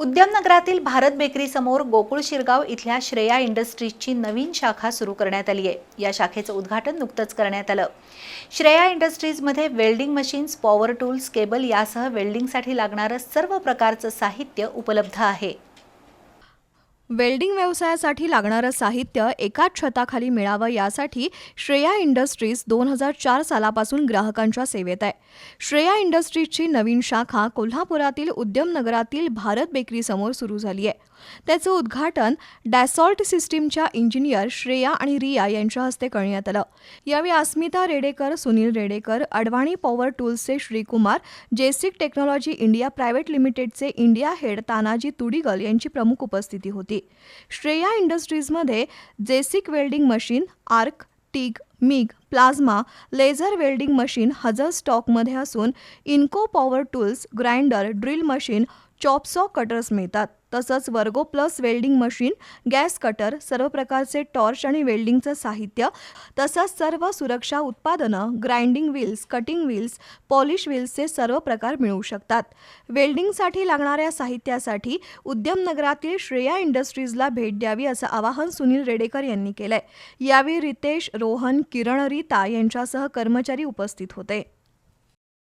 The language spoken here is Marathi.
उद्यमनगरातील भारत बेकरी समोर गोकुळ शिरगाव इथल्या श्रेया इंडस्ट्रीजची नवीन शाखा सुरू करण्यात आली आहे. या शाखेचं उद्घाटन नुकतंच करण्यात आलं. Shreya इंडस्ट्रीजमध्ये welding machines power tools cable यासह वेल्डिंगसाठी लागणारं सर्व प्रकारचं साहित्य उपलब्ध आहे. वेल्डिंग व्यवसायासाठी लागणारं साहित्य एकाच छताखाली मिळावं यासाठी श्रेया इंडस्ट्रीज दोन हजार चार सालापासून ग्राहकांच्या सेवेत आहे. श्रेया इंडस्ट्रीजची नवीन शाखा कोल्हापुरातील उद्यमनगरातील भारत बेकरीसमोर सुरू झाली आहे. त्याचं उद्घाटन डॅसॉल्ट सिस्टीमच्या इंजिनियर श्रेया आणि रिया यांच्या हस्ते करण्यात आलं. यावेळी Asmita Redekar Sunil Redekar Advani power टूल्सचे Shrikumar Jasic technology India private लिमिटेडचे इंडिया हेड तानाजी तुडिगल यांची प्रमुख उपस्थिती होती. Shreya इंडस्ट्रीजमध्ये Jasic welding machine arc TIG MIG plasma laser welding machine हजर स्टॉकमध्ये असून Ingco power tools grinder drill machine chop saw cutters मिळतात. तसंच वर्गो plus welding machine gas cutter सर्व प्रकारचे टॉर्च आणि वेल्डिंगचं साहित्य तसंच सर्व सुरक्षा उत्पादनं grinding wheels cutting wheels polish व्हील्सचे सर्व प्रकार मिळू शकतात. वेल्डिंगसाठी लागणाऱ्या साहित्यासाठी उद्यमनगरातील श्रेया इंडस्ट्रीजला भेट द्यावी असं आवाहन सुनील रेडेकर यांनी केलंय. यावेळी रितेश रोहन किरण रीता यांच्यासह कर्मचारी उपस्थित होते.